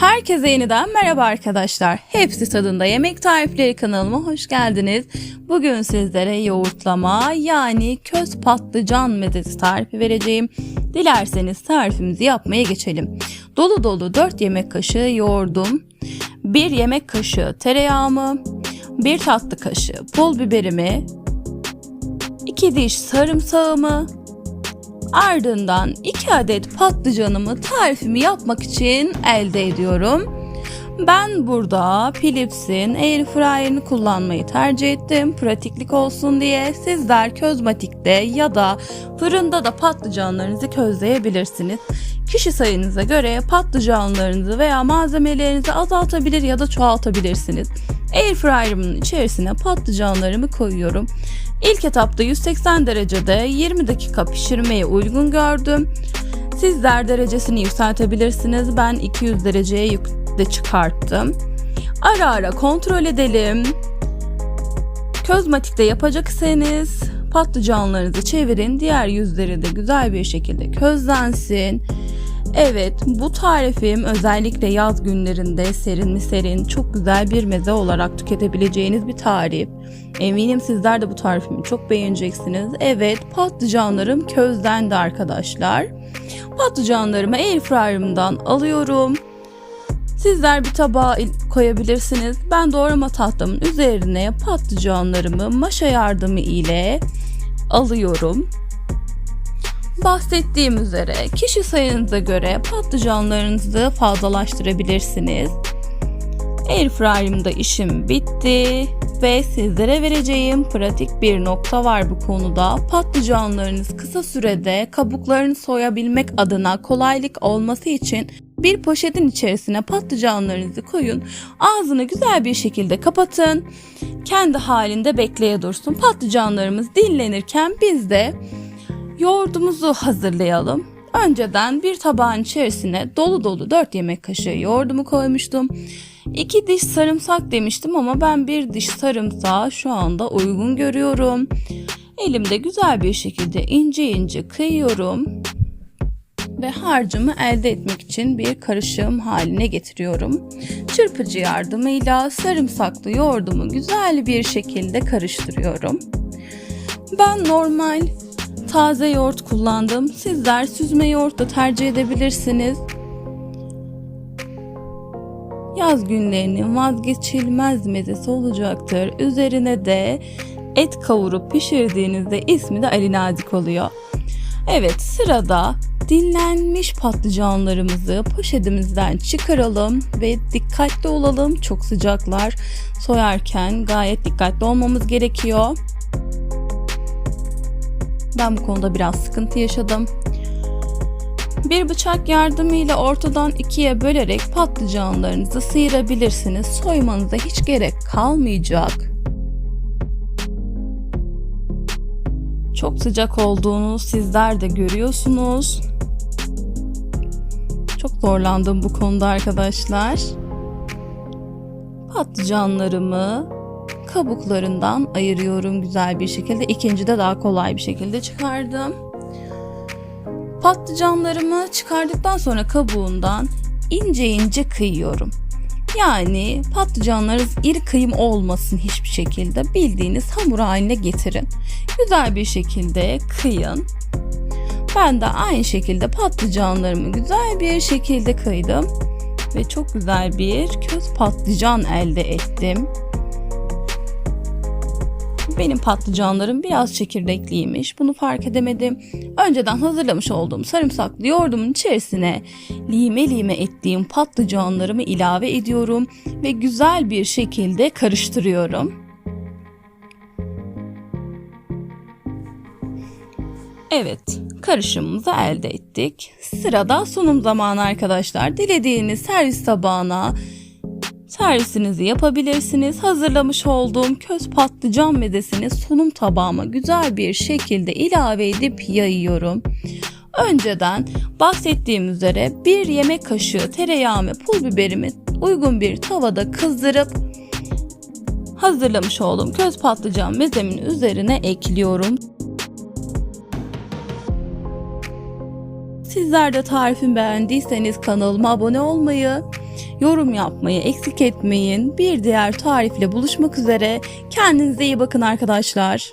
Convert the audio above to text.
Herkese yeniden merhaba arkadaşlar. Hepsi tadında yemek tarifleri kanalıma hoş geldiniz. Bugün sizlere yoğurtlama yani köz patlıcan mezesi tarifi vereceğim. Dilerseniz tarifimizi yapmaya geçelim. Dolu dolu 4 yemek kaşığı yoğurdum. 1 yemek kaşığı tereyağımı, 1 tatlı kaşığı pul biberimi, 2 diş sarımsağımı, Ardından 2 adet patlıcanımı tarifimi yapmak için elde ediyorum. Ben burada Philips'in air fryer'ını kullanmayı tercih ettim. Pratiklik olsun diye sizler közmatikte ya da fırında da patlıcanlarınızı közleyebilirsiniz. Kişi sayınıza göre patlıcanlarınızı veya malzemelerinizi azaltabilir ya da çoğaltabilirsiniz. Air fryer'ımın içerisine patlıcanlarımı koyuyorum. İlk etapta 180 derecede 20 dakika pişirmeye uygun gördüm. Sizler derecesini yükseltebilirsiniz. Ben 200 dereceye de çıkarttım. Ara ara kontrol edelim. Közmatikte yapacaksanız patlıcanlarınızı çevirin. Diğer yüzleri de güzel bir şekilde közlensin. Evet bu tarifim özellikle yaz günlerinde serin mi serin çok güzel bir meze olarak tüketebileceğiniz bir tarif. Eminim sizler de bu tarifimi çok beğeneceksiniz. Evet patlıcanlarım közlendi arkadaşlar. Patlıcanlarımı airfryer'ımdan alıyorum. Sizler bir tabağa koyabilirsiniz. Ben doğrama tahtamın üzerine patlıcanlarımı maşa yardımı ile alıyorum. Bahsettiğim üzere kişi sayınıza göre patlıcanlarınızı fazlalaştırabilirsiniz. Airfryer'ımda işim bitti ve sizlere vereceğim pratik bir nokta var bu konuda. Patlıcanlarınız kısa sürede kabuklarını soyabilmek adına kolaylık olması için bir poşetin içerisine patlıcanlarınızı koyun. Ağzını güzel bir şekilde kapatın. Kendi halinde bekleye dursun. Patlıcanlarımız dinlenirken biz de yoğurdumuzu hazırlayalım. Önceden bir tabağın içerisine dolu dolu 4 yemek kaşığı yoğurdumu koymuştum. 2 diş sarımsak demiştim ama ben bir diş sarımsağı şu anda uygun görüyorum. Elimde güzel bir şekilde ince ince kıyıyorum ve harcımı elde etmek için bir karışım haline getiriyorum. Çırpıcı yardımıyla sarımsaklı yoğurdumu güzel bir şekilde karıştırıyorum. Ben normal taze yoğurt kullandım. Sizler süzme yoğurt da tercih edebilirsiniz. Yaz günlerinin vazgeçilmez mezesi olacaktır. Üzerine de et kavurup pişirdiğinizde ismi de Ali Nazik oluyor. Evet sırada dinlenmiş patlıcanlarımızı poşetimizden çıkaralım ve dikkatli olalım. Çok sıcaklar. Soyarken gayet dikkatli olmamız gerekiyor. Ben bu konuda biraz sıkıntı yaşadım. Bir bıçak yardımıyla ortadan ikiye bölerek patlıcanlarınızı sıyırabilirsiniz. Soymanıza hiç gerek kalmayacak. Çok sıcak olduğunu sizler de görüyorsunuz. Çok zorlandım bu konuda arkadaşlar. Patlıcanlarımı kabuklarından ayırıyorum güzel bir şekilde. İkinci de daha kolay bir şekilde çıkardım. Patlıcanlarımı çıkardıktan sonra kabuğundan ince ince kıyıyorum. Yani patlıcanlarınız iri kıyım olmasın hiçbir şekilde bildiğiniz hamur haline getirin. Güzel bir şekilde kıyın. Ben de aynı şekilde patlıcanlarımı güzel bir şekilde kıydım ve çok güzel bir köz patlıcan elde ettim. Benim patlıcanlarım biraz çekirdekliymiş. Bunu fark edemedim. Önceden hazırlamış olduğum sarımsaklı yoğurdumun içerisine lime lime ettiğim patlıcanlarımı ilave ediyorum ve güzel bir şekilde karıştırıyorum. Evet, karışımımızı elde ettik. Sırada sunum zamanı arkadaşlar. Dilediğiniz servis tabağına Servisinizi yapabilirsiniz. Hazırlamış olduğum köz patlıcan mezesini sunum tabağıma güzel bir şekilde ilave edip yayıyorum. Önceden bahsettiğim üzere bir yemek kaşığı tereyağı ve pul biberimi uygun bir tavada kızdırıp hazırlamış olduğum köz patlıcan mezemin üzerine ekliyorum. Sizler de tarifimi beğendiyseniz kanalıma abone olmayı, yorum yapmayı eksik etmeyin. Bir diğer tarifle buluşmak üzere. Kendinize iyi bakın arkadaşlar.